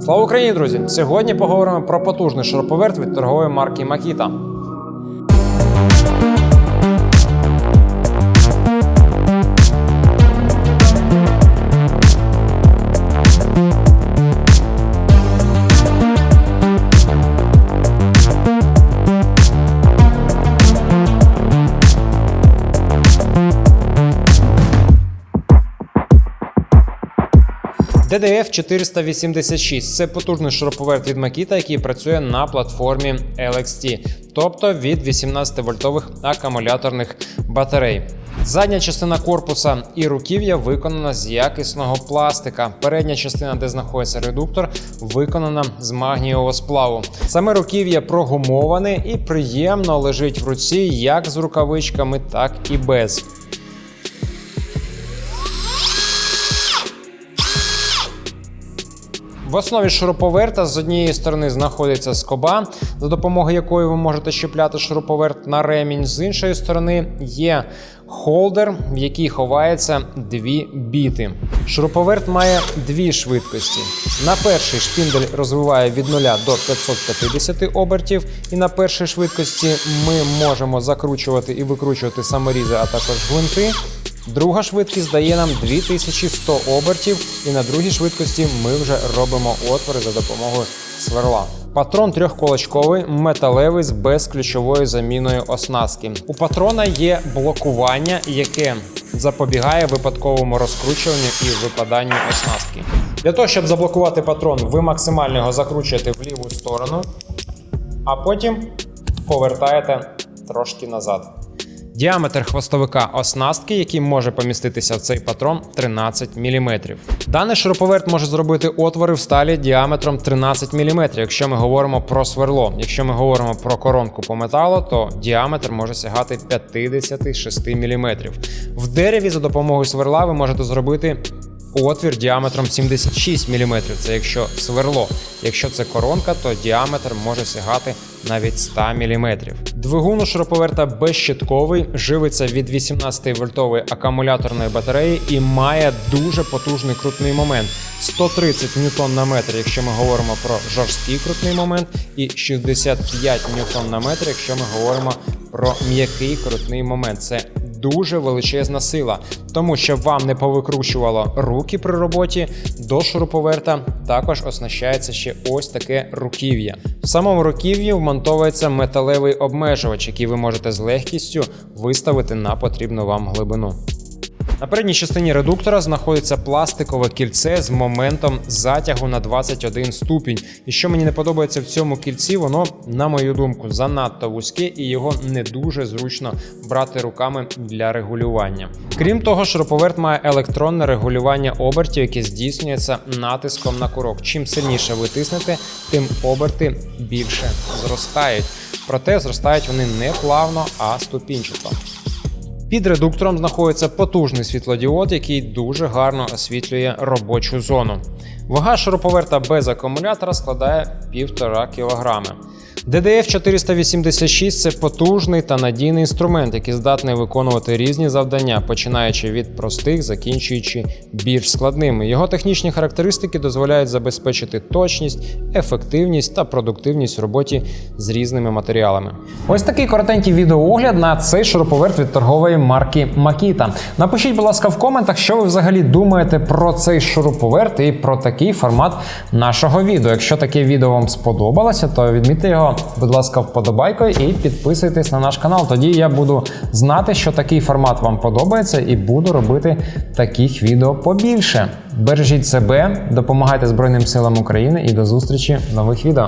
Слава Україні, друзі! Сьогодні поговоримо про потужний шуруповерт від торгової марки Makita. DDF 486 це потужний шуруповерт від Makita, який працює на платформі LXT, тобто від 18-вольтових акумуляторних батарей. Задня частина корпуса і руків'я виконана з якісного пластика. Передня частина, де знаходиться редуктор, виконана з магнієвого сплаву. Саме руків'я прогумоване і приємно лежить в руці як з рукавичками, так і без. В основі шуруповерта з однієї сторони знаходиться скоба, за допомогою якої ви можете щепляти шуруповерт на ремінь. З іншої сторони є холдер, в який ховається дві біти. Шуруповерт має дві швидкості. На перший шпіндель розвиває від 0 до 550 обертів, і на першій швидкості ми можемо закручувати і викручувати саморізи, а також гвинти. Друга швидкість дає нам 2100 обертів, і на другій швидкості ми вже робимо отвори за допомогою сверла. Патрон трьохколочковий, металевий з безключовою заміною оснастки. У патрона є блокування, яке запобігає випадковому розкручуванню і випаданню оснастки. Для того, щоб заблокувати патрон, ви максимально його закручуєте в ліву сторону, а потім повертаєте трошки назад. Діаметр хвостовика оснастки, який може поміститися в цей патрон, 13 мм. Даний шуруповерт може зробити отвори в сталі діаметром 13 мм, якщо ми говоримо про сверло. Якщо ми говоримо про коронку по металу, то діаметр може сягати 56 мм. В дереві за допомогою сверла ви можете зробити Отвір діаметром 76 мм. Це якщо сверло. Якщо це коронка, то діаметр може сягати навіть 100 мм. Двигун у шуруповерта безщитковий, живиться від 18 вольтової акумуляторної батареї і має дуже потужний крутний момент. 130 ньютон на метр, якщо ми говоримо про жорсткий крутний момент, і 65 ньютон на метр, якщо ми говоримо про м'який крутний момент. Це дуже величезна сила. Тому щоб вам не повикручувало руки при роботі, до шуруповерта також оснащається ще ось таке руків'я. В самому руків'ї вмонтовується металевий обмежувач, який ви можете з легкістю виставити на потрібну вам глибину. На передній частині редуктора знаходиться пластикове кільце з моментом затягу на 21 ступінь. І що мені не подобається в цьому кільці, воно, на мою думку, занадто вузьке і його не дуже зручно брати руками для регулювання. Крім того, шуруповерт має електронне регулювання обертів, яке здійснюється натиском на курок. Чим сильніше ви тиснете, тим оберти більше зростають. Проте зростають вони не плавно, а ступінчато. Під редуктором знаходиться потужний світлодіод, який дуже гарно освітлює робочу зону. Вага шуруповерта без акумулятора складає 1,5 кг. DDF 486 це потужний та надійний інструмент, який здатний виконувати різні завдання, починаючи від простих, закінчуючи більш складними. Його технічні характеристики дозволяють забезпечити точність, ефективність та продуктивність в роботі з різними матеріалами. Ось такий коротенький відеоогляд на цей шуруповерт від торгової марки Makita. Напишіть, будь ласка, в коментах, що ви взагалі думаєте про цей шуруповерт і про такий формат нашого відео. Якщо таке відео вам сподобалося, то відмітьте його будь ласка, вподобайкою і підписуйтесь на наш канал. Тоді я буду знати, що такий формат вам подобається, і буду робити таких відео побільше. Бережіть себе, допомагайте Збройним силам України і до зустрічі в нових відео.